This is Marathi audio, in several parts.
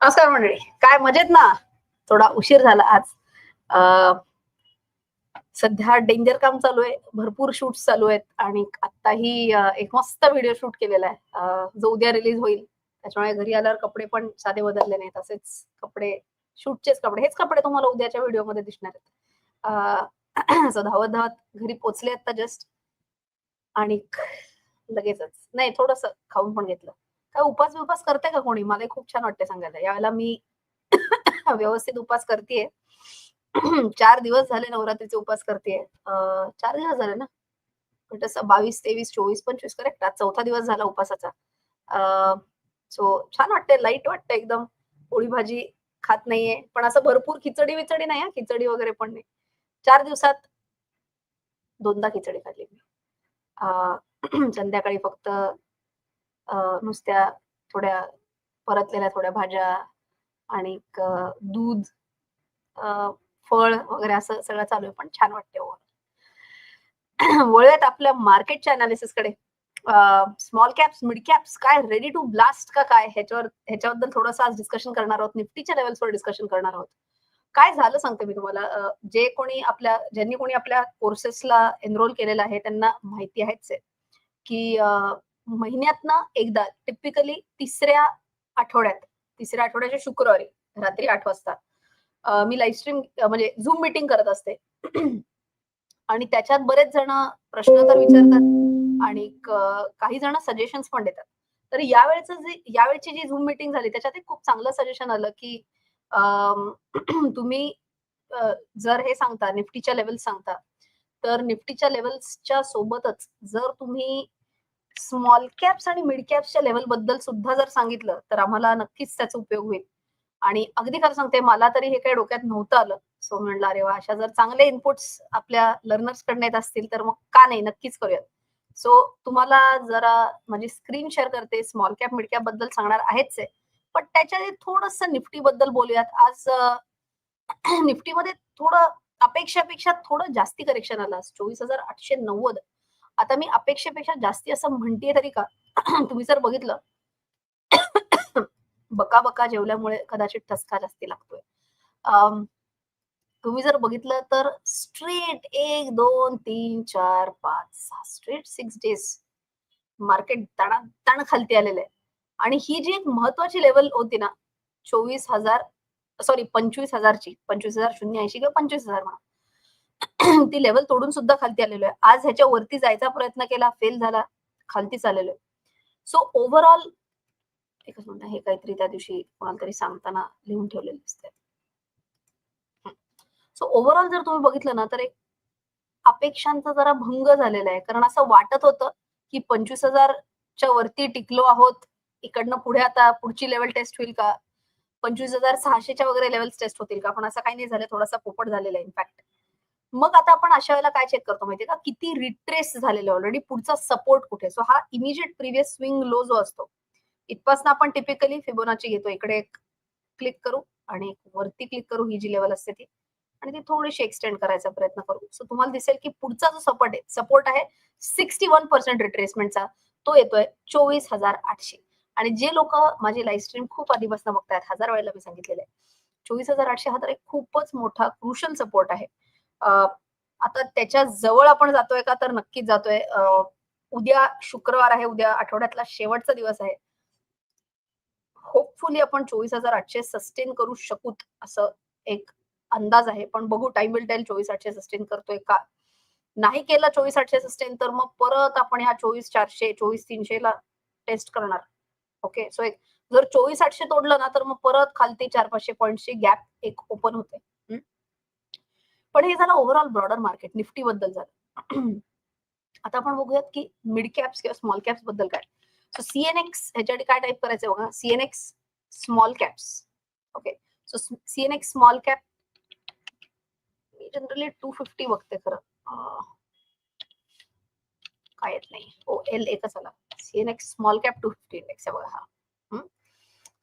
नमस्कार मंडळी. काय मजेत ना? थोडा उशीर झाला आज. सध्या डेंजर काम चालू आहे. भरपूर शूट चालू आहेत आणि आत्ताही एक मस्त व्हिडिओ शूट केलेला आहे. जो उद्या रिलीज होईल. त्याच्यामुळे घरी आल्यावर कपडे पण साधे बदलले नाहीत. तसेच कपडे शूटचेच कपडे. हेच कपडे तुम्हाला उद्याच्या व्हिडिओमध्ये दिसणार आहेत. अं, धावत धावत घरी पोचले आता जस्ट आणि लगेचच. नाही थोडस खाऊन पण घेतलं. उपास बिपास करते का कोणी? मला खूप छान वाटते सांगायला. यावेळेला मी व्यवस्थित उपास करतेय. चार दिवस झाले नवरात्रीचे उपास करते चार दिवस झाले ना? तसं बावीस तेवीस चोवीस पंचवीस करेक्ट आज चौथा दिवस झाला उपासाचा. सो छान वाटते लाइट वाटतं एकदम. पोळी भाजी खात नाहीये. पण असं भरपूर खिचडी विचडी नाही खिचडी वगैरे पण नाही. चार दिवसात दोनदा खिचडी खाल्ली मी. संध्याकाळी फक्त नुसत्या थोड्या परतलेल्या थोड्या भाज्या आणि दूध फळ वगैरे असं सगळं चालू आहे. पण छान वाटते वळूयात आपल्या मार्केटच्या अनालिसिसकडे. स्मॉल कॅप्स मिड कॅप्स काय रेडी टू ब्लास्ट का काय? ह्याच्यावर ह्याच्याबद्दल थोडंसं आज डिस्कशन करणार आहोत. निफ्टीच्या लेवल्सवर डिस्कशन करणार आहोत. काय झालं सांगते मी तुम्हाला. जे कोणी आपल्या ज्यांनी कोणी आपल्या कोर्सेसला एनरोल केलेलं आहे त्यांना माहिती आहेच आहे. की महिन्यातनं एकदा टिपिकली तिसऱ्या आठवड्यात तिसऱ्या आठवड्याच्या शुक्रवारी रात्री आठ वाजता मी लाईव्ह स्ट्रीम म्हणजे झूम मीटिंग करत असते. आणि त्याच्यात बरेच जण प्रश्न तर विचारतात आणि काही जण सजेशन्स पण देतात. तर यावेळेच जे यावेळची जी झूम मीटिंग झाली त्याच्यात एक खूप चांगलं सजेशन आलं की तुम्ही जर हे सांगता निफ्टीच्या लेवल सांगता तर निफ्टीच्या लेवल्सच्या सोबतच जर तुम्ही स्मॉल कॅप्स आणि मिड कॅप्सच्या लेवलबद्दल सुद्धा जर सांगितलं तर आम्हाला नक्कीच त्याचा उपयोग होईल. आणि अगदी खरं सांगते मला तरी हे काही डोक्यात नव्हतं आलं. सो म्हणलं अरे वा अशा जर चांगले इनपुट्स आपल्या लर्नर्स कडनं येत असतील तर मग का नाही? नक्कीच करूयात. सो तुम्हाला जरा माझी स्क्रीन शेअर करते स्मॉल कॅप मिड कॅपबद्दल सांगणार आहेच आहे. पण त्याच्या थोडस निफ्टी बद्दल बोलूयात. आज निफ्टीमध्ये थोडं अपेक्षापेक्षा थोडं जास्ती करेक्शन आलं. आज चोवीस हजार आठशे नव्वद. आता मी अपेक्षेपेक्षा जास्ती असं म्हणतेय तरी का? तुम्ही जर बघितलं बका बका जेवल्यामुळे कदाचित ठसका जास्ती लागतोय. तुम्ही जर बघितलं तर स्ट्रेट एक दोन तीन चार पाच सहा स्ट्रेट सिक्स डेज मार्केट तणा खालती आलेलं आहे. आणि ही जी एक महत्वाची लेवल होती ना चोवीस हजार सॉरी पंचवीस हजारची पंचवीस हजार शून्य ऐंशी किंवा पंचवीस हजार म्हणा ती लेवल तोडून सुद्धा खालती आलेलो आहे. आज ह्याच्या वरती जायचा प्रयत्न केला फेल झाला खालतीच आलेलो आहे. सो ओव्हरऑल एकच म्हणणं हे काहीतरी त्या दिवशी कोणाला तरी सांगताना लिहून ठेवलेलं दिसतंय. सो ओव्हरऑल जर तुम्ही बघितलं ना तर एक अपेक्षांचा जरा भंग झालेला आहे. कारण असं वाटत होतं की पंचवीस हजारच्या वरती टिकलो आहोत. इकडनं पुढे आता पुढची लेवल टेस्ट होईल का? पंचवीस हजार सहाशेच्या वगैरे लेवल्स टेस्ट होतील का? पण असं काही नाही झालं. थोडासा पोपट झालेला आहे इनफॅक्ट मग आता आपण अशा वेळेला काय चेक करतो माहितीये का? किती रिट्रेस झालेले ऑलरेडी पुढचा सपोर्ट कुठे? सो हा इमिजिएट प्रिव्हियस स्विंग लो जो असतो इथपासून आपण टिपिकली फिबोनाची घेतो. इकडे एक क्लिक करू आणि एक वरती क्लिक करू ही जी लेवल असते ती. आणि ती थोडीशी एक्सटेंड करायचा प्रयत्न करू. सो तुम्हाला दिसेल की पुढचा जो सपोर्ट आहे सपोर्ट आहे सिक्स्टी वन पर्सेंट रिट्रेसमेंटचा तो येतोय चोवीस हजार आठशे. आणि जे लोक माझी लाईव्ह स्ट्रीम खूप आधीपासून बघतायत हजार वेळेला मी सांगितलेलं आहे. चोवीस हजार आठशे हा तर एक खूपच मोठा क्रुशल सपोर्ट आहे. आता त्याच्याजवळ आपण जातोय का? तर नक्कीच जातोय. उद्या शुक्रवार आहे. उद्या आठवड्यातला शेवटचा दिवस आहे. होपफुली आपण चोवीस हजार आठशे सस्टेन करू शकूत असं एक अंदाज आहे. पण बघू टाइम विल टेल चोवीस आठशे सस्टेन करतोय का? नाही केलं चोवीस आठशे सस्टेन तर मग परत आपण ह्या चोवीस चारशे चोवीस तीनशे ला टेस्ट करणार. ओके सो एक जर चोवीस आठशे तोडलं ना तर मग परत खालती चार पाचशे पॉईंटची गॅप एक ओपन होते. पण हे झालं ओव्हरऑल ब्रॉडर मार्केट निफ्टी बद्दल झालं. आता आपण बघूयात की मिड कॅप्स किंवा स्मॉल कॅप्स बद्दल काय. सो सीएनएक्स ह्याच्यासाठी काय टाईप करायचं बघा? CNX small caps okay so CNX small cap मी जनरली टू फिफ्टी बघते खरं. काय येत नाही. ओ एल एकच आला. CNX small cap two fifty index आहे बघा हा.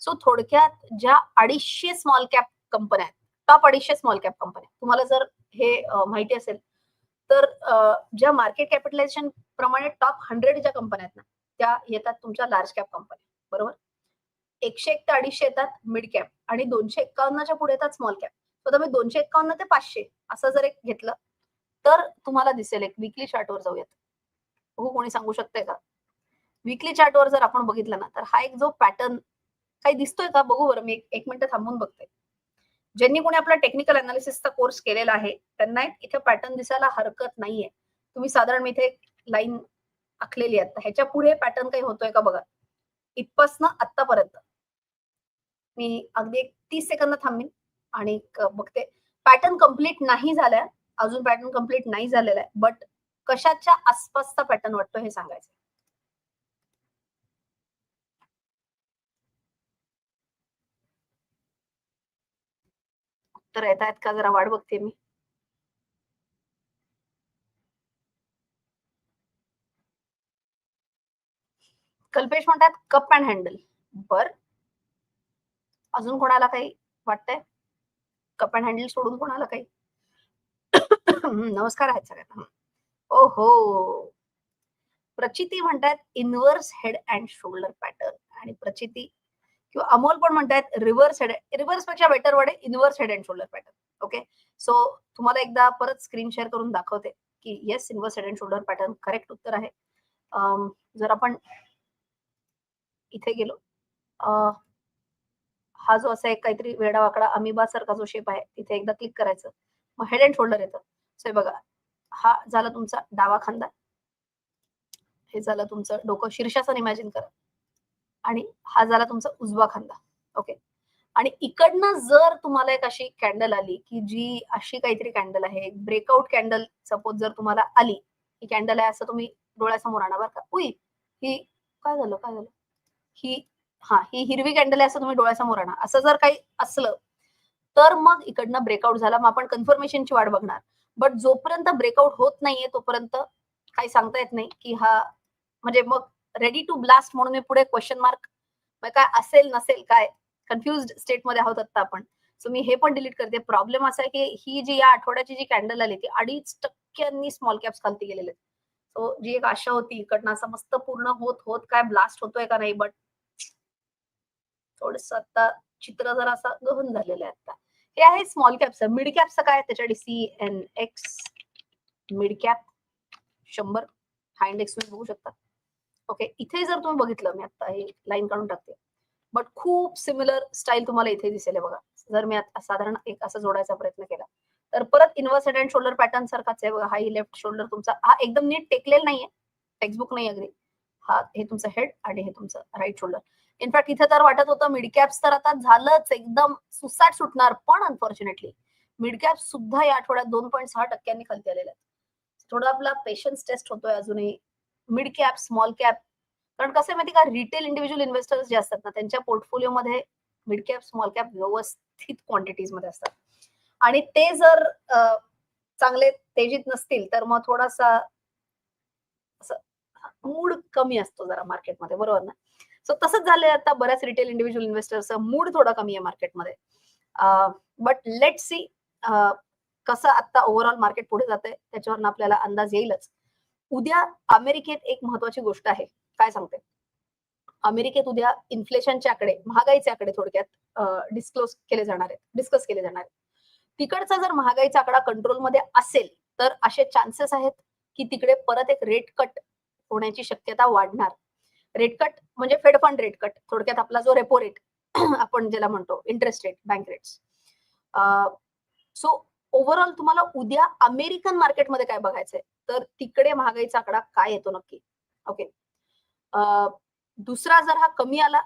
सो थोडक्यात ज्या अडीचशे स्मॉल कॅप कंपन्या आहेत टॉप अडीचशे स्मॉल कॅप कंपन्या तुम्हाला जर हे माहिती असेल तर ज्या मार्केट कॅपिटलायझेशन प्रमाणे टॉप हंड्रेड ज्या कंपन्या आहेत ना त्या येतात तुमच्या लार्ज कॅप कंपन्या बरोबर? एकशे एक ते अडीचशे येतात मिड कॅप आणि दोनशे एक्कावन्नच्या पुढे येतात स्मॉल कॅप तर तुम्ही दोनशे एक्कावन्न ते पाचशे असं जर एक घेतलं तर तुम्हाला दिसेल एक विकली चार्टवर जाऊयात. हो कोणी सांगू शकते का? विकली चार्टवर जर आपण बघितलं ना तर हा एक जो पॅटर्न काही दिसतोय का? बघू बरं मी एक- एक मिनिट थांबून बघते. ज्यांनी कोणी आपला टेक्निकल अनालिसिसचा कोर्स केलेला आहे त्यांना एक इथे पॅटर्न दिसायला हरकत नाहीये. तुम्ही साधारण मी इथे लाईन आखलेली आहे. ह्याच्या पुढे पॅटर्न काही होतोय का बघा? इथपासनं आतापर्यंत मी अगदी एक तीस सेकंद थांबेन आणि बघते. पॅटर्न कंप्लीट नाही झालाय अजून पॅटर्न कंप्लीट नाही झालेला आहे बट कशाच्या आसपासचा पॅटर्न वाटतो हे सांगायचं उत्तर येत आहेत का? जरा वाट बघते मी. कल्पेश म्हणतात कप अँड हँडल. बर. अजून कोणाला काही वाटतंय? कप अँड हँडल सोडून कोणाला काही? नमस्कार आहेत सगळ्यांना. ओ हो प्रचिती म्हणतात inverse head and shoulder pattern. आणि प्रचिती किंवा अमोल पण म्हणतायत रिव्हर्स हेड रिव्हर्सपेक्षा बेटर वाढे inverse head and shoulder pattern okay? So तुम्हाला एकदा परत स्क्रीन शेअर करून दाखवते की yes inverse head and shoulder pattern correct उत्तर आहे. जर आपण इथे गेलो हा जो असा एक काहीतरी वेडा वाकडा अमिबा सारखा जो शेप आहे तिथे एकदा क्लिक करायचं मग हेड अँड शोल्डर येतं. सो बघा हा झाला तुमचा डावा खांदा. हे झालं तुमचं डोकं शीर्षासन इमॅजिन करा. आणि हा झाला तुमचा उजवा खांदा. ओके आणि इकडनं जर तुम्हाला एक अशी कॅन्डल आली की जी अशी काहीतरी कॅन्डल आहे ब्रेकआउट कॅन्डल सपोज जर तुम्हाला आली ही कॅन्डल आहे असं तुम्ही डोळ्यासमोर आणा बरं का. उई ही काय झालं काय झालं? ही हा ही हिरवी कॅन्डल आहे असं तुम्ही डोळ्यासमोर आणा. असं जर काही असलं तर मग इकडनं ब्रेकआउट झाला. मग आपण कन्फर्मेशनची वाट बघणार. बट जोपर्यंत ब्रेकआउट होत नाहीये तोपर्यंत काही सांगता येत नाही की हा म्हणजे मग रेडी टू ब्लास्ट म्हणून मी पुढे क्वेश्चन मार्क काय असेल नसेल काय कन्फ्युज स्टेटमध्ये आहोत आता आपण. सो मी हे पण डिलीट करते. प्रॉब्लेम असा आहे की ही जी या आठवड्याची जी कॅन्डल आली ती अडीच टक्क्यांनी स्मॉल कॅप्स खालती गेलेले सो जी एक आशा होती इकडनं असं मस्त पूर्ण होत होत काय ब्लास्ट होतोय का नाही बट थोडस आता चित्र जरा असं गहन झालेलं आहे आता हे आहे स्मॉल कॅपचं मिड कॅपचं काय त्याच्यासाठी C N X mid cap शंभर. हा इंडेक्स तुम्ही बघू शकता. ओके इथे जर तुम्ही बघितलं मी आता हे लाईन काढून टाकते. बट खूप सिमिलर स्टाईल तुम्हाला इथे दिसेल बघा. जर मी आता साधारण एक असं जोडायचा प्रयत्न केला तर परत इन्व्हर्सेड अँड शोल्डर पॅटर्न सारखाच आहे बघा. हा लेफ्ट शोल्डर तुमचा हा एकदम नीट टेकलेला नाहीये. टेक्स्टबुक नाही अगदी. हा हे तुमचं हेड आणि हे तुमचं राईट शोल्डर इनफॅक्ट इथे तर वाटत होतं मिड कॅप्स तर आता झालंच. एकदम सुसाट सुटणार पण अनफॉर्च्युनेटली मिडकॅप सुद्धा या आठवड्यात दोन पॉईंट सहा टक्क्यांनी खालती आलेल्या आहेत. थोडा आपला पेशन्स टेस्ट होतोय अजूनही. Mid cap small cap. कारण कसं आहे माहिती का? रिटेल इंडिव्हिज्युअल इन्व्हेस्टर्स जे असतात ना त्यांच्या पोर्टफोलिओमध्ये मिड कॅप स्मॉल कॅप व्यवस्थित क्वांटिटीजमध्ये असतात. आणि ते जर चांगले तेजीत नसतील तर मग थोडासा मूड कमी असतो जरा मार्केटमध्ये बरोबर ना? सो तसंच झालंय आता बऱ्याच रिटेल इंडिव्हिज्युअल इन्व्हेस्टरचा मूड थोडा कमी आहे मार्केटमध्ये. बट लेट सी कसं आता ओव्हरऑल मार्केट पुढे जातंय त्याच्यावरनं आपल्याला अंदाज येईलच. उद्या अमेरिकेत एक महत्वाची गोष्ट आहे. काय सांगते? अमेरिकेत उद्या इन्फ्लेशनचे आकडे महागाईचे आकडे थोडक्यात डिस्क्लोज केले जाणार आहेत. डिस्कस केले जाणार आहेत. तिकडचा जर महागाईचा आकडा कंट्रोलमध्ये असेल तर असे चान्सेस आहेत की तिकडे परत एक रेट कट होण्याची शक्यता वाढणार. रेट कट म्हणजे फेड फंड रेट कट थोडक्यात आपला जो रेपो रेट आपण ज्याला म्हणतो interest rate bank rates so overall तुम्हाला उद्या अमेरिकन मार्केटमध्ये काय बघायचंय? तर तिकडे महागाईचा आकडा काय येतो नक्की? ओके दुसरा जर हा कमी आला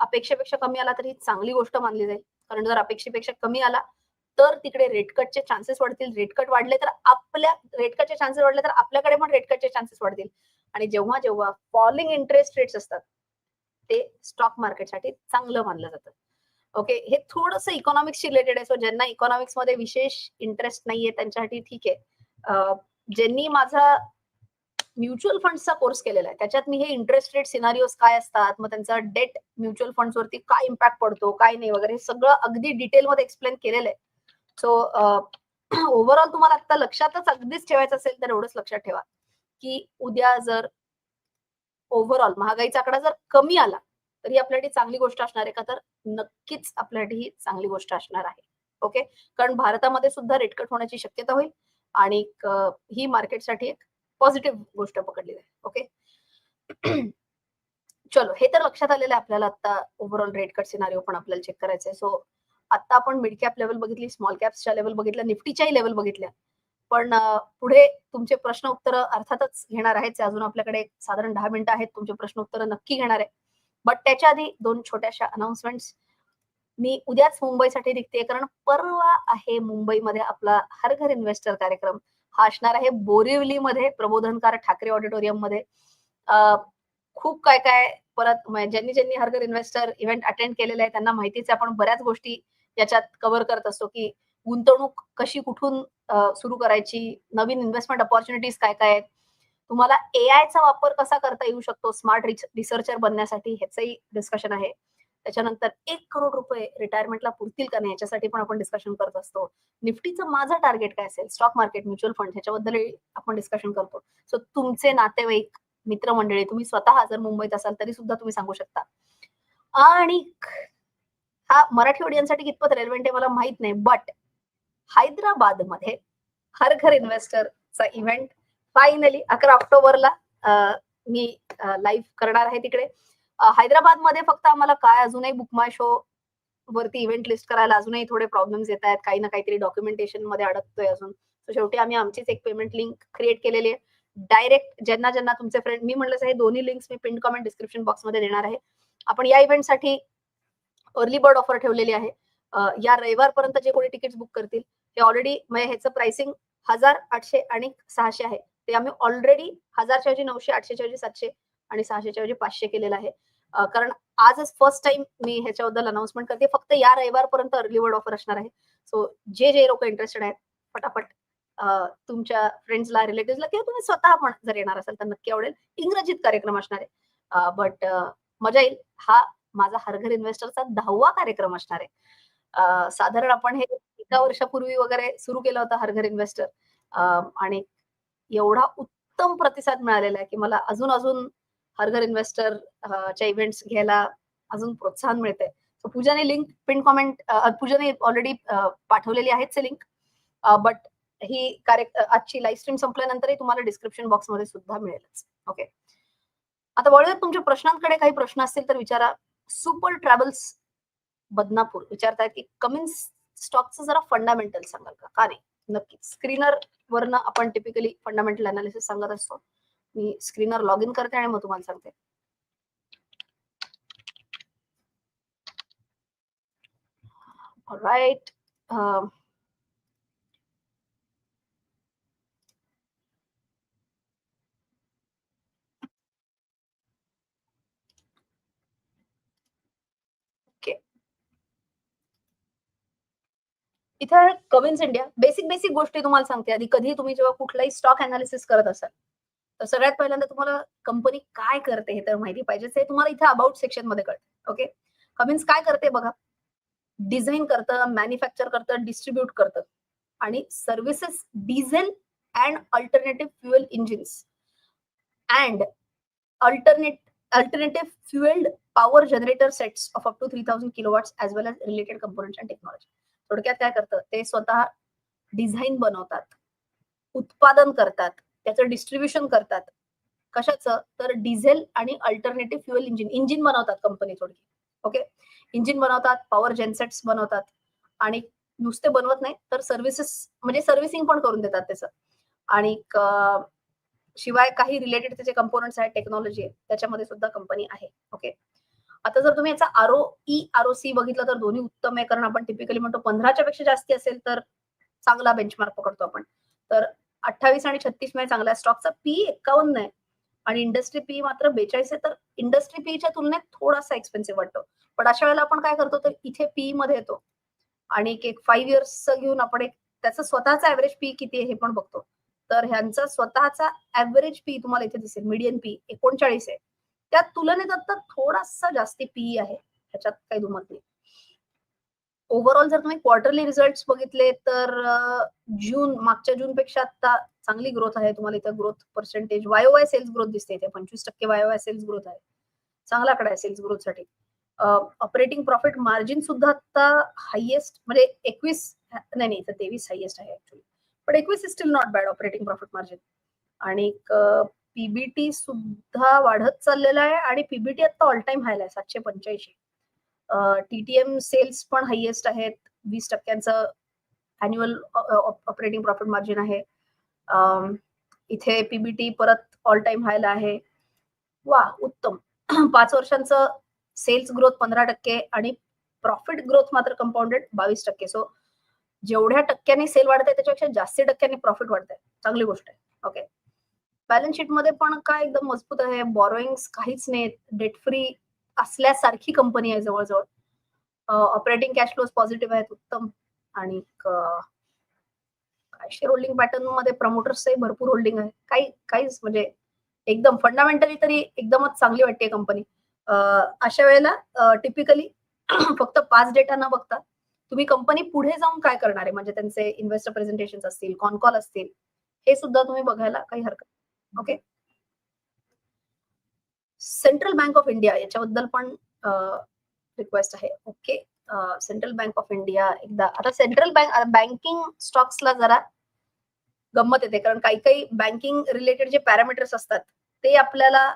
अपेक्षेपेक्षा कमी आला तर ही चांगली गोष्ट मानली जाईल. कारण जर अपेक्षेपेक्षा कमी आला तर तिकडे रेटकटचे चान्सेस वाढतील. रेट कट वाढले तर आपल्या रेटकटचे चान्सेस वाढले तर आपल्याकडे पण रेटकटचे चान्सेस वाढतील. आणि जेव्हा जेव्हा फॉलिंग इंटरेस्ट रेट्स असतात ते स्टॉक मार्केटसाठी चांगलं मानलं जातं. ओके हे थोडंसं इकॉनॉमिक्सशी रिलेटेड आहे. सो ज्यांना इकॉनॉमिक्समध्ये विशेष इंटरेस्ट नाहीये त्यांच्यासाठी ठीक आहे. ज्यांनी माझा म्युच्युअल फंडचा कोर्स केलेला आहे त्याच्यात मी हे इंटरेस्ट रेट सिनारिओज काय असतात मग त्यांचा डेट म्युच्युअल फंड वरती काय इम्पॅक्ट पडतो काय नाही वगैरे हे सगळं अगदी डिटेलमध्ये एक्सप्लेन केलेलं आहे. सो ओव्हरऑल तुम्हाला आता लक्षातच अगदीच ठेवायचं असेल तर एवढंच लक्षात ठेवा की उद्या जर ओव्हरऑल महागाईचा आकडा जर कमी आला तरी आपल्यासाठी चांगली गोष्ट असणार आहे का? तर नक्कीच आपल्यासाठी ही चांगली गोष्ट असणार आहे. ओके कारण भारतामध्ये सुद्धा रेटकट होण्याची शक्यता होईल. आणि ही मार्केटसाठी एक पॉझिटिव्ह गोष्ट पकडली जाईल ओके? चलो हे तर लक्षात आलेलं आहे आपल्याला. आता ओव्हरऑल रेट कट सिनारिओ पण आपल्याला चेक करायचंय. सो आता आपण मिड कॅप लेवल बघितली स्मॉल कॅप्सच्या लेवल बघितल्या निफ्टीच्याही लेवल बघितल्या. पण पुढे तुमचे प्रश्न उत्तर अर्थातच घेणार आहेत अजून आपल्याकडे साधारण दहा मिनिटं आहेत. तुमचे प्रश्न उत्तर नक्की घेणार आहे. बट त्याच्या आधी दोन छोट्याशा अनाउन्समेंट्स मी उद्याच मुंबईसाठी निघते कारण परवा आहे मुंबईमध्ये आपला हर घर इन्व्हेस्टर कार्यक्रम. हा असणार आहे बोरिवलीमध्ये प्रबोधनकार ठाकरे ऑडिटोरियममध्ये खूप काय काय परत ज्यांनी ज्यांनी हर घर इन्व्हेस्टर इव्हेंट अटेंड केलेले आहे त्यांना माहितीच आहे. आपण बऱ्याच गोष्टी याच्यात कव्हर करत असतो की गुंतवणूक कशी कुठून सुरू करायची नवीन इन्व्हेस्टमेंट ऑपॉर्च्युनिटीज काय काय आहेत. तुम्हाला एआयचा चा वापर कसा करता येऊ शकतो? स्मार्ट रिसर्चर बनण्यासाठी ह्याचंही डिस्कशन आहे. त्याच्यानंतर एक करोड रुपये रिटायरमेंटला पुरतील का नाही याच्यासाठी पण आपण डिस्कशन करत असतो. निफ्टीचं माझं टार्गेट काय असेल? स्टॉक मार्केट म्युच्युअल फंड ह्याच्याबद्दल आपण डिस्कशन करतो. सो तुमचे नातेवाईक मित्रमंडळी तुम्ही स्वतः जर मुंबईत असाल तरी सुद्धा तुम्ही सांगू शकता. आणि हा मराठी ऑडियन्ससाठी कितपत रेल्वेंट आहे मला माहीत नाही बट हैदराबादमध्ये हर घर इन्व्हेस्टरचा इव्हेंट फायनली अकरा ऑक्टोबरला मी लाईव्ह करणार आहे तिकडे. हैदराबादमध्ये फक्त आम्हाला काय अजूनही बुकमाय शो वरती इव्हेंट लिस्ट करायला अजूनही थोडे प्रॉब्लेम्स येत आहेत. काही ना काहीतरी डॉक्युमेंटेशनमध्ये अडकतोय अजून. शेवटी आम्ही आमचीच एक पेमेंट लिंक क्रिएट केलेली आहे. डायरेक्ट ज्यांना ज्यांना तुमचे फ्रेंड मी म्हटलं हे दोन्ही लिंक्स मी पिन कमेंट डिस्क्रिप्शन बॉक्समध्ये देणार आहे. आपण या इव्हेंटसाठी अर्ली बर्ड ऑफर ठेवलेली आहे. या या रविवारपर्यंत जे कोणी तिकीट बुक करतील ते ऑलरेडी म्हणजे ह्याचं प्राइसिंग हजार आठशे आणि सहाशे आहे. ते आम्ही ऑलरेडी हजारच्या ऐवजी नऊशे आठशेच्या ऐवजी सातशे आणि सहाशेच्या ऐवजी पाचशे केलेलं आहे. कारण आजच फर्स्ट टाइम मी ह्याच्याबद्दल अनाउन्समेंट करते. फक्त या रविवारपर्यंत अर्ली वर्ड ऑफर असणार आहे. सो जे जे लोक इंटरेस्टेड आहेत फटाफट तुमच्या फ्रेंड्सला रिलेटिव्हला किंवा तुम्ही स्वतः पण जर येणार असाल तर नक्की आवडेल. इंग्रजीत कार्यक्रम असणार आहे. बट मजा येईल. हा माझा हरघर इन्व्हेस्टरचा दहावा कार्यक्रम असणार आहे. साधारण आपण हे एका वर्षापूर्वी वगैरे सुरू केलं होतं हरघर इन्व्हेस्टर आणि एवढा उत्तम प्रतिसाद मिळालेला आहे की मला अजून अजून हर घर इन्व्हेस्टर च्या इव्हेंट्स घ्यायला अजून प्रोत्साहन मिळते पूजाने लिंक पिन कॉमेंट पूजाने ऑलरेडी पाठवलेली आहेच लिंक बट ही कार्य आजची लाईव्ह स्ट्रीम संपल्यानंतरही तुम्हाला डिस्क्रिप्शन बॉक्समध्ये सुद्धा मिळेलच. ओके आता वळूयात तुमच्या प्रश्नांकडे काही प्रश्न असतील तर विचारा. सुपर ट्रॅव्हल्स बदनापूर विचारतायत की कमिन्स स्टॉकचं जरा फंडामेंटल सांगाल का? का नाही? नक्कीच. स्क्रीनर वरनं आपण टिपिकली फंडामेंटल अनालिसिस सांगत असतो. मी स्क्रीनर लॉग इन करते आणि मग तुम्हाला सांगते. राईट इथे कमिन्स इंडिया बेसिक बेसिक गोष्टी तुम्हाला सांगते. आधी कधी तुम्ही जेव्हा कुठलाही स्टॉक अनालिसिस करत असाल तर सगळ्यात पहिल्यांदा तुम्हाला कंपनी काय करते हे तर माहिती पाहिजे. हे तुम्हाला इथे अबाउट सेक्शनमध्ये कळते. ओके कमिन्स काय करते बघा? डिझाईन करतं मॅन्युफॅक्चर करतं डिस्ट्रीब्यूट करतं. आणि services diesel and alternative fuel engines and alternate alternative fuelled power generator sets of up to three thousand kilowatts as well as related components and technology थोडक्यात काय करतं? ते स्वतः डिझाईन बनवतात उत्पादन करतात. त्याचं डिस्ट्रीब्युशन करतात. कशाचं? तर डिझेल आणि अल्टरनेटिव्ह फ्युएल इंजिन इंजिन बनवतात कंपनी थोडी ओके इंजिन बनवतात पॉवर जेनसेट्स बनवतात. आणि नुसते बनवत नाही तर सर्व्हिसेस म्हणजे सर्व्हिसिंग पण करून देतात त्याचं. आणि शिवाय काही रिलेटेड त्याचे कंपोनंट्स आहेत टेक्नॉलॉजी आहे त्याच्यामध्ये सुद्धा कंपनी आहे. ओके आता जर तुम्ही याचा आरओ ई आरओ सी बघितलं तर दोन्ही उत्तम आहे. कारण आपण टिपिकली म्हणतो पंधराच्या पेक्षा जास्ती असेल तर चांगला बेंचमार्क पकडतो आपण. तर अठ्ठावीस आणि छत्तीसमध्ये चांगला आहे स्टॉकचा पी एक्कावन्न आहे. आणि इंडस्ट्री पी मात्र बेचाळीस आहे तर इंडस्ट्री पीच्या तुलनेत थोडासा एक्सपेन्सिव्ह वाटतो. पण अशा वेळेला आपण काय करतो तर इथे पी मध्ये येतो. आणि एक एक फाईव्ह इयर्स घेऊन आपण एक त्याचं स्वतःचा ऍव्हरेज पी किती आहे हे पण बघतो. तर ह्यांचा स्वतःचा ऍव्हरेज पी तुम्हाला इथे दिसेल मिडियन पी एकोणचाळीस आहे. त्या तुलनेत आता थोडासा जास्ती पी आहे. ह्याच्यात काही दुमत नाही. ओव्हरऑल जर तुम्ही क्वार्टरली रिझल्ट बघितले तर जून मागच्या जून पेक्षा आता चांगली ग्रोथ आहे. तुम्हाला इथं growth percentage YoY sales growth दिसते इथे. पंचवीस टक्के वायोवाय सेल्स ग्रोथ आहे. चांगला आकडा आहे सेल्स ग्रोथसाठी ऑपरेटिंग प्रॉफिट मार्जिन सुद्धा आता हायएस्ट म्हणजे एकवीस नाही नाही तेवीस हायएस्ट आहे ऍक्च्युली पण एकवीस is still not bad operating profit margin आणि पीबीटी सुद्धा वाढत चाललेला आहे आणि पीबीटी आता ऑल टाइम हायला आहे सातशे पंच्याऐंशी. टीटीएम सेल्स पण हायएस्ट आहेत. वीस टक्क्यांचं अॅन्युअल ऑपरेटिंग प्रॉफिट मार्जिन आहे. इथे पीबीटी परत ऑल टाइम हायला आहे. वा उत्तम. पाच वर्षांचं सेल्स ग्रोथ पंधरा टक्के आणि प्रॉफिट ग्रोथ मात्र कंपाऊंडेड बावीस टक्के. सो जेवढ्या टक्क्यांनी सेल वाढते त्याच्यापेक्षा जास्ती टक्क्यांनी प्रॉफिट वाढतंय. चांगली गोष्ट आहे. ओके बॅलन्स शीटमध्ये पण काय एकदम मजबूत आहे. बॉरोइंग काहीच नाही डेट फ्री असल्यासारखी कंपनी आहे जवळजवळ. ऑपरेटिंग कॅश फ्लोज पॉझिटिव्ह आहेत उत्तम. आणि शेअर होल्डिंग पॅटर्नमध्ये प्रमोटर्सचे भरपूर होल्डिंग आहे. काही काहीच म्हणजे एकदम फंडामेंटली तरी एकदमच चांगली वाटते कंपनी अशा वेळेला टिपिकली फक्त पाच डेटा न बघता तुम्ही कंपनी पुढे जाऊन काय करणार आहे? म्हणजे त्यांचे इन्व्हेस्टर प्रेझेंटेशन असतील कॉन कॉल असतील हे सुद्धा तुम्ही बघायला काही हरकत okay central bank of India याच्याबद्दल पण रिक्वेस्ट आहे. Okay central bank of India एकदा. आता सेंट्रल बँक बँकिंग स्टॉक्सला जरा गंमत येते. कारण काही काही बँकिंग रिलेटेड जे पॅरामीटर्स असतात ते आपल्याला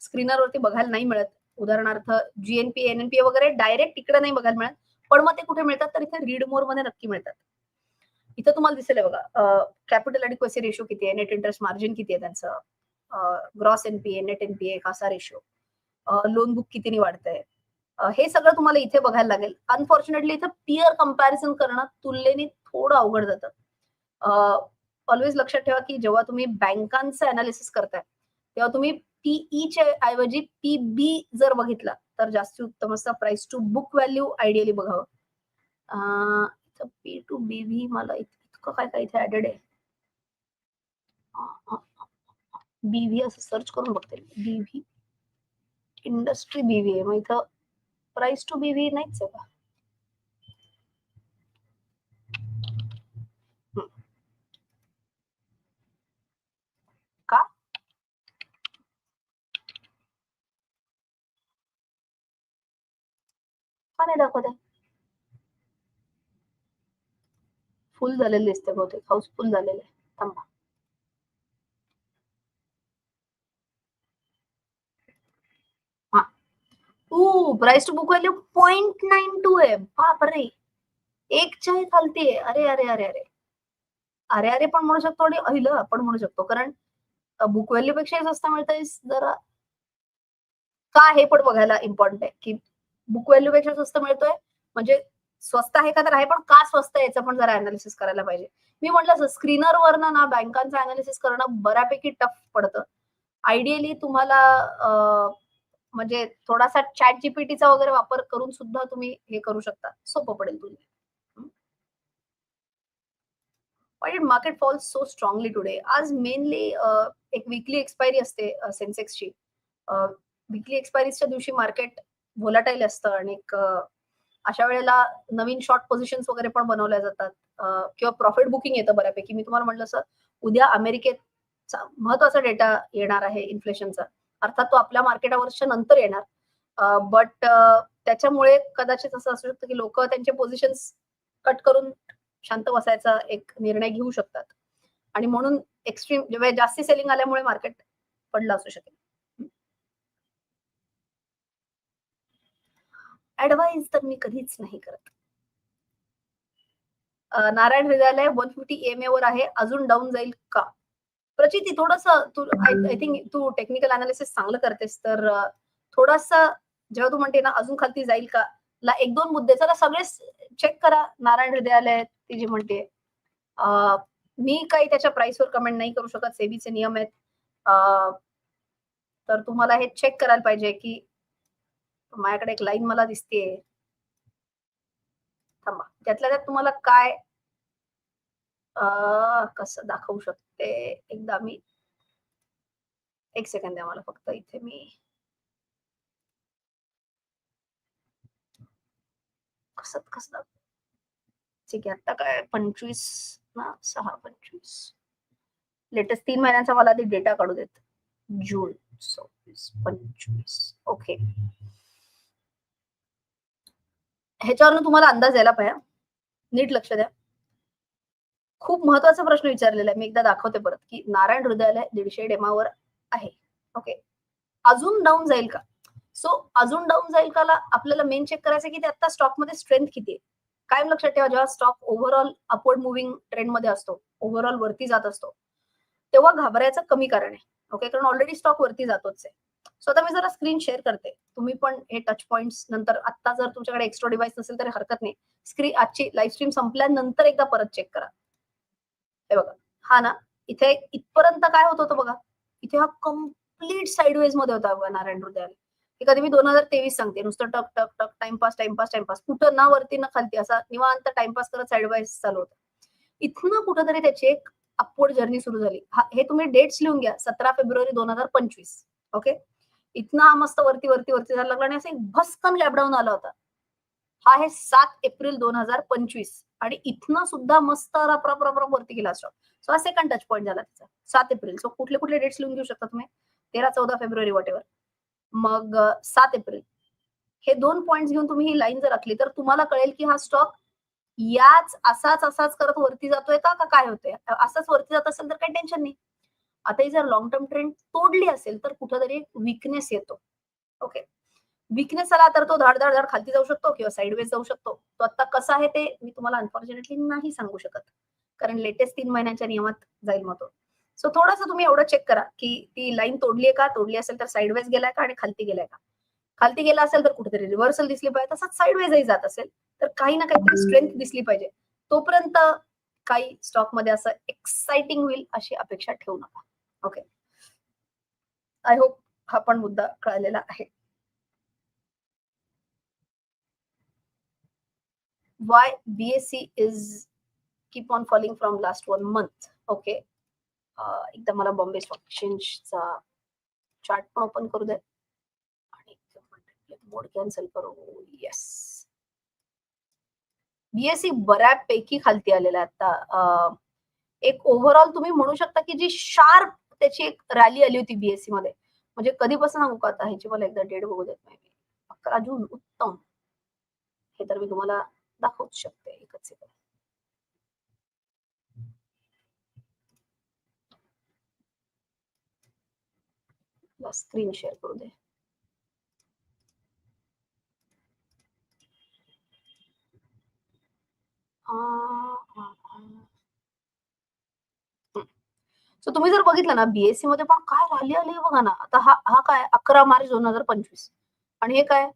स्क्रीनरवरती बघायला नाही मिळत. उदाहरणार्थ जीएनपी एनएनपी वगैरे डायरेक्ट इकडे नाही बघायला मिळत. पण मग ते कुठे मिळतात? तर इथे रीड मोरमध्ये नक्की मिळतात. इथं तुम्हाला दिसेल बघा. कॅपिटल अडिक्वसी रेशो किती आहे? नेट इंटरेस्ट मार्जिन किती आहे त्यांचं? Gross NPA net NPA CASA ratio loan book कितीने वाढतंय? हे सगळं तुम्हाला इथे बघायला लागेल. अनफॉर्च्युनेटली इथं पिअर कंपॅरिझन करणं तुलनेने थोडं अवघड जातं. ऑलवेज लक्षात ठेवा की जेव्हा तुम्ही बँकांचं अनालिसिस करताय तेव्हा तुम्ही पीईच्या ऐवजी पीबी जर बघितला तर जास्त उत्तम असतं price to book value ideally बघावं. पी टू बी व्ही मला इतकं काय काय इथे ऍडेड आहे? बी व्ही असं सर्च करून बघते B V industry B V आहे. मग इथं प्राइस टू बी व्ही नाहीच आहे का? हम्म. फुल झालेलं दिसते बहुतेक. हाऊस फुल झालेलं आहे. थांबा. To price to book value point nine two आहे. बापरे. एकच्या ही खालती आहे. अरे अरे अरे अरे. अरे अरे पण म्हणू शकतो आणि अहिलं पण म्हणू शकतो. कारण बुक व्हॅल्यू पेक्षा स्वस्त मिळतंय जरा का हे पण बघायला इम्पॉर्टंट आहे की बुक व्हॅल्यू पेक्षा स्वस्त मिळतोय. म्हणजे स्वस्त आहे का तर आहे पण का स्वस्त आहे याचं पण जरा अनालिसिस करायला पाहिजे. मी म्हटलं स्क्रीनरवर ना बँकांचं अनालिसिस करणं बऱ्यापैकी टफ पडतं. आयडियली तुम्हाला अं, म्हणजे थोडासा चॅट जीपीटीचा वगैरे वापर करून सुद्धा तुम्ही हे करू शकता. सोपं पडेल तुम्ही why market falls so strongly today आज मेनली एक वीकली एक्सपायरी असते सेन्सेक्सची वीकली एक्सपायरीच्या दिवशी मार्केट व्होलाटाईल असतं आणि एक, अशा वेळेला नवीन शॉर्ट पोझिशन्स वगैरे पण बनवल्या जातात. किंवा प्रॉफिट बुकिंग येतं बऱ्यापैकी. मी तुम्हाला म्हटलं असं उद्या अमेरिकेचा महत्त्वाचा डेटा येणार आहे इन्फ्लेशनचा अर्थात तो आपल्या मार्केटावरच्या नंतर येणार. बट त्याच्यामुळे कदाचित असं असू शकतं की लोक त्यांचे पोझिशन्स कट करून शांत बसायचा एक निर्णय घेऊ शकतात. आणि म्हणून एक्स्ट्रीम जेव्हा म्हणजे जास्ती सेलिंग आल्यामुळे मार्केट पडलं असू शकेल. ऍडवाइस तर मी कधीच नाही करत. Narayana Hrudayalaya one fifty M A वर आहे. अजून डाऊन जाईल का? प्रचिती थोडस तू आय थिंक तू टेक्निकल अनालिसिस चांगलं करतेस तर थोडासा जेव्हा तू म्हणते ना अजून खालती जाईल का? ला एक दोन मुद्दे चला सगळेच चेक करा. नारायण हृदयालय ती जी म्हणते मी काही त्याच्या प्राइसवर कमेंट नाही करू शकत सेबीचे नियम आहेत. तर तुम्हाला हे चेक करायला पाहिजे की माझ्याकडे एक लाईन मला दिसतेय. थांबा. त्यातल्या त्यात तुम्हाला काय अं, कसं दाखवू शकते? ते एकदा मी एक सेकंद द्या मला फक्त इथे मी. कसत कसत? ठीक आहे आता काय? पंचवीस ना? सहा पंचवीस. लेटेस्ट तीन महिन्यांचा मला ते डेटा काढू देत. जून सव्वीस पंचवीस. ओके ह्याच्यावरनं तुम्हाला अंदाज यायला पाहिजे नीट लक्ष द्या. खूप महत्त्वाचा प्रश्न विचारलेला आहे. मी एकदा दाखवते परत की नारायण हृदयालय दीडशे डेमावर आहे. ओके अजून डाऊन जाईल का? सो अजून डाऊन जाईल का आपल्याला मेन चेक करायचं की ते आता स्टॉकमध्ये स्ट्रेंथ किती आहे? कायम लक्षात ठेवा जेव्हा स्टॉक ओव्हरऑल अपवर्ड मुव्हिंग ट्रेंडमध्ये असतो ओव्हरऑल वरती जात असतो तेव्हा घाबरायचं कमी कारण आहे. ओके कारण ऑलरेडी स्टॉक वरती जातोच आहे. सो आता मी जरा स्क्रीन शेअर करते. तुम्ही पण हे टच पॉइंट नंतर आता जर तुमच्याकडे एक्स्ट्रा डिव्हाइस नसेल तरी हरकत नाही. स्क्रीन आजची लाईव्ह स्ट्रीम संपल्यानंतर एकदा परत चेक करा. हे बघा. हा ना इथे इथपर्यंत काय होत होतं बघा? इथे हा कंप्लीट साईडवेजमध्ये होता बघा नारायण हृदयाला. हे कधी मी दोन हजार तेवीस सांगते. नुसतं टक टक टक टाइमपास टाइमपास टाइमपास कुठं ना वरती ना खालती असा निवांत टाइमपास करत साईडवाईज चालू होतं. इथनं कुठंतरी त्याची एक अपवर्ड जर्नी सुरू झाली. हा हे तुम्ही डेट्स लिहून घ्या. सतरा फेब्रुवारी दोन हजार पंचवीस. ओके इथनं हा मस्त वरती वरती वरती जायला लागला आणि असं एक भस्कन गॅपडाऊन आला होता. हा आहे सात एप्रिल दोन हजार पंचवीस. आणि इथनं सुद्धा मस्त वरती गेला स्टॉक सो हा सेकंड टच पॉईंट झाला त्याचा सात एप्रिल. सो कुठले कुठले डेट्स लिहून घेऊ शकता तुम्ही? तेरा चौदा फेब्रुवारी वॉट एव्हर मग सात एप्रिल. हे दोन पॉइंट घेऊन तुम्ही ही लाईन जर आखली तर तुम्हाला कळेल की हा स्टॉक याच असाच असाच करत वरती जातोय का काय होतोय? असाच वरती जात असेल तर काही टेन्शन नाही. आता ही जर लॉंग टर्म ट्रेंड तोडली असेल तर कुठेतरी एक विकनेस येतो. ओके विकनेस आला तर तो धाड धाड धाड खालती जाऊ शकतो किंवा साईडवेज जाऊ शकतो. तो आता कसा आहे ते मी तुम्हाला अनफॉर्च्युनेटली नाही सांगू शकत. कारण लेटेस्ट तीन महिन्यांच्या नियमात जाईल मग तो. सो थोडस तुम्ही एवढं चेक करा की ती लाईन तोडली आहे का? तोडली असेल तर साईडवेज गेलाय का आणि खालती गेलाय का? खालती गेला असेल तर कुठेतरी रिव्हर्सल दिसली पाहिजे. तसंच साईडवेजही जात असेल तर काही ना काहीतरी स्ट्रेंथ दिसली पाहिजे. तोपर्यंत काही स्टॉकमध्ये असं एक्साइटिंग होईल अशी अपेक्षा ठेवू नका. ओके आय होप हा पण मुद्दा कळलेला आहे. Why BSE is keep on falling from last one month okay एकदा मला बॉम्बे स्टॉक एक्सचेंजचा चार्ट पण ओपन करू दे आणि मोड कॅन्सल करू. येस बीएससी बऱ्यापैकी खालती आलेला आता. Uh, एक ओव्हरऑल तुम्ही म्हणू शकता की जी शार्प त्याची एक रॅली आली होती बीएससी मध्ये. म्हणजे कधीपासून सांगू का आता ह्याची मला एकदा डेट बघू देत नाही अकरा जून उत्तम. हे तर मी तुम्हाला दाखवू शकते एकच सेकंड स्क्रीन शेअर करू दे. सो तुम्ही जर बघितलं ना बीएससी मध्ये पण काय राहिली आली बघा ना. आता हा हा काय अकरा मार्च दोन हजार पंचवीस. आणि हे काय?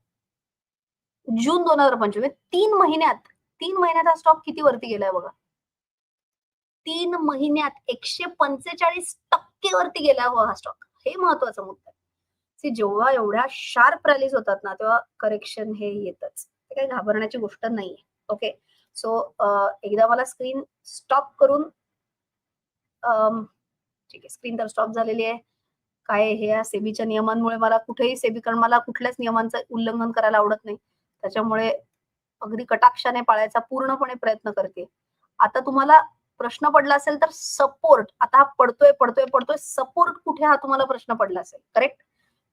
जून दोन हजार पंचवीस म्हणजे तीन महिन्यात तीन महिन्यात हा स्टॉक किती वरती गेलाय बघा. तीन महिन्यात एकशे पंचेचाळीस टक्के वरती गेला हो हा स्टॉक हे महत्त्वाचा मुद्दा आहे. जेव्हा एवढ्या शार्प रॅलीज होतात ना तेव्हा करेक्शन हे येतच. ते काही घाबरण्याची गोष्ट नाहीये. ओके सो एकदा मला स्क्रीन स्टॉप करून ठीक आहे स्क्रीन तर स्टॉप झालेली आहे. काय हे या सेबीच्या नियमांमुळे मला कुठेही सेबी कारण मला कुठल्याच नियमांचं उल्लंघन करायला आवडत नाही. त्याच्यामुळे अगदी कटाक्षाने पाळायचा पूर्णपणे प्रयत्न करते. आता तुम्हाला प्रश्न पडला असेल तर सपोर्ट आता हा पडतोय पडतोय पडतोय सपोर्ट कुठे हा तुम्हाला प्रश्न पडला असेल करेक्ट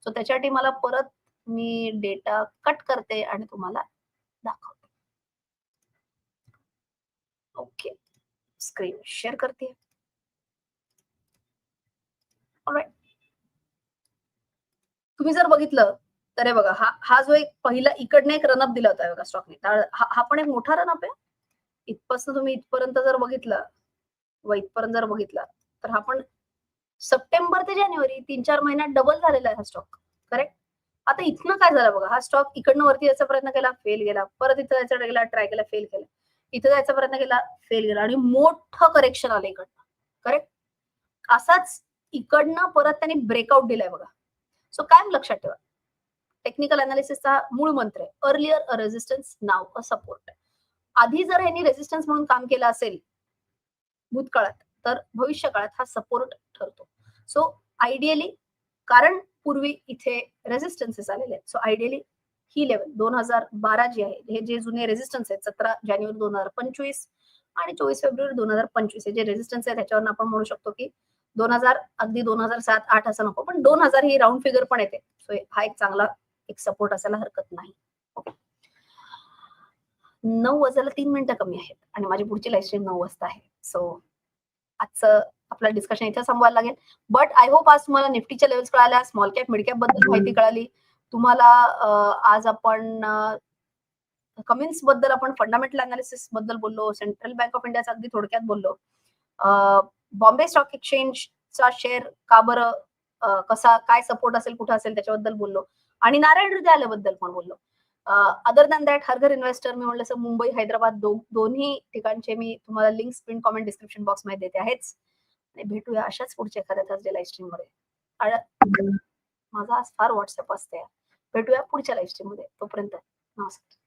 सो त्याच्यासाठी मला परत मी डेटा कट करते आणि तुम्हाला दाखवते. ओके स्क्रीन शेअर करते. तुम्ही जर बघितलं तर हे बघा हा हा जो एक पहिला इकडने एक रनअप दिला होता बघा स्टॉकने हा, हा पण एक मोठा रनअप आहे? इथपासून तुम्ही इथपर्यंत जर बघितलं व इथपर्यंत जर बघितला तर हा पण सप्टेंबर ते जानेवारी तीन चार महिन्यात डबल झालेला आहे हा स्टॉक करेक्ट आता इथनं काय झालं बघा हा स्टॉक इकडनं वरती जायचा प्रयत्न केला फेल गेला. परत इथं जायचा गेला ट्राय केला फेल केला. इथं जायचा प्रयत्न केला फेल गेला. आणि मोठं करेक्शन आलं इकडनं. करेक्ट असाच इकडनं परत त्यांनी ब्रेकआउट दिलाय बघा. सो काय लक्षात ठेवा. टेक्निकल अनालिसिसचा मूळ मंत्र आहे earlier a resistance now a support आधी जर यांनी रेझिस्टन्स म्हणून काम केलं असेल भूतकाळात तर भविष्य काळात हा सपोर्ट ठरतो. सो आयडियली कारण पूर्वी इथे रेझिस्टन्सेस आलेले आहेत. सो आयडियली ही लेवल दोन हजार बारा जी आहे हे जे जुने रेझिस्टन्स आहेत सतरा जानेवारी दोन हजार पंचवीस आणि चोवीस फेब्रुवारी दोन हजार पंचवीस हे जे रेजिस्टन्स आहे त्याच्यावर आपण म्हणू शकतो की दोन हजार अगदी दोन हजार सात आठ असं नको पण दोन हजार ही राऊंड फिगर पण येते. सो हा एक चांगला एक सपोर्ट असायला हरकत नाही. नऊ वाजायला तीन मिनिटं कमी आहेत आणि माझी पुढची लाईफ स्ट्रीम नऊ वाजता आहे. सो आजचं आपलं डिस्कशन इथे संपवायला लागेल. बट आय होप आज तुम्हाला निफ्टीच्या लेवल्स कळाल्या स्मॉल कॅप मिड कॅपबद्दल माहिती कळाली. तुम्हाला आज आपण कमिन्सबद्दल आपण फंडामेंटल अनालिसिसबद्दल बोललो सेंट्रल बँक ऑफ इंडियाचा अगदी थोडक्यात बोललो. बॉम्बे स्टॉक एक्सचेंजचा शेअर का बरं कसा काय सपोर्ट असेल कुठं असेल त्याच्याबद्दल बोललो. आणि नारायण हृदय आल्याबद्दल पण बोललो? अदर दॅन दॅट हरघर इन्व्हेस्टर मी म्हणलं मुंबई हैदराबाद दोन्ही ठिकाणचे मी तुम्हाला लिंक्स प्रिंट कॉमेंट डिस्क्रिप्शन बॉक्समध्ये देते आहेच. आणि भेटूया अशाच पुढच्या एखाद्या थर्सडे लाईव्ह स्ट्रीममध्ये. माझा आज फार व्हॉट्सअप असते भेटूया पुढच्या लाईव्ह स्ट्रीममध्ये. तोपर्यंत नमस्कार.